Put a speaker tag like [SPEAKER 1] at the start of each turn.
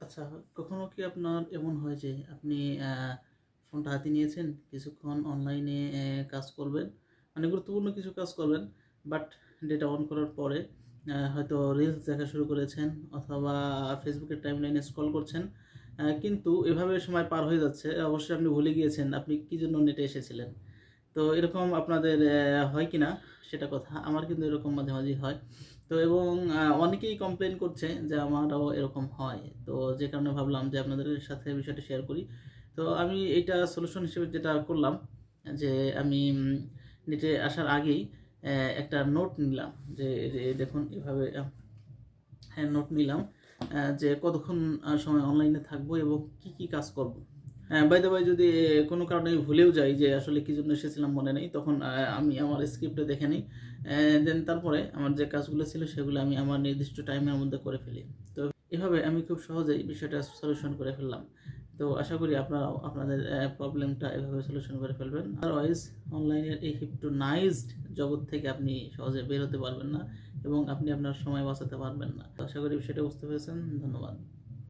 [SPEAKER 1] আচ্ছা কখনো কি আপনার এমন হয় যে আপনি ফোনটা হাতে নিয়েছেন, কিছুক্ষণ অনলাইনে কাজ করবেন? মানে গুরুত্বপূর্ণ কিছু কাজ করবেন বাট ডেটা অন করার পরে হয়তো রিলস দেখা শুরু করেছেন অথবা ফেসবুকের টাইমলাইনে স্ক্রল করছেন কিন্তু এভাবে সময় পার হয়ে যাচ্ছে, অবশ্যই আপনি ভুলে গিয়েছেন, আপনি কি জন্য নেটে এসেছিলেন? তো এরকম আপনাদের হয় কি না সেটা কথা, আমার কিন্তু এরকম মাঝে মাঝেই হয়। তো এবং অনেকেই কমপ্লেন করছে যে আমারও এরকম হয়। তো যে কারণে ভাবলাম যে আপনাদের সাথে বিষয়টা শেয়ার করি। তো আমি এটা সলিউশন হিসেবে যেটা করলাম, যে আমি নেটে আসার আগেই একটা নোট নিলাম। যে যে দেখুন এভাবে হ্যাঁ নোট নিলাম যে কতক্ষণ সময় অনলাইনে থাকব এবং কি কি কাজ করব। বাই দ্য বাই যদি কোনো কারণে ভুলেও যাই যে আসলে কি জন্য এসেছিলাম মনে নেই, তখন আমি আমার স্ক্রিপ্টে দেখে নিই। দেন তারপরে আমার যে কাজগুলো ছিল সেগুলো আমি আমার নির্দিষ্ট টাইমের মধ্যে করে ফেলি। তো এভাবে আমি খুব সহজেই বিষয়টা সলিউশন করে ফেললাম। তো আশা করি আপনারাও আপনাদের প্রবলেমটা এভাবে সলিউশন করে ফেলবেন। আদারওয়াইজ অনলাইনের এই হিপটোনাইজড জগৎ থেকে আপনি সহজে বের হতে পারবেন না এবং আপনি আপনার সময় বাঁচাতে পারবেন না। আশা করি বিষয়টা বুঝতে পেরেছেন। ধন্যবাদ।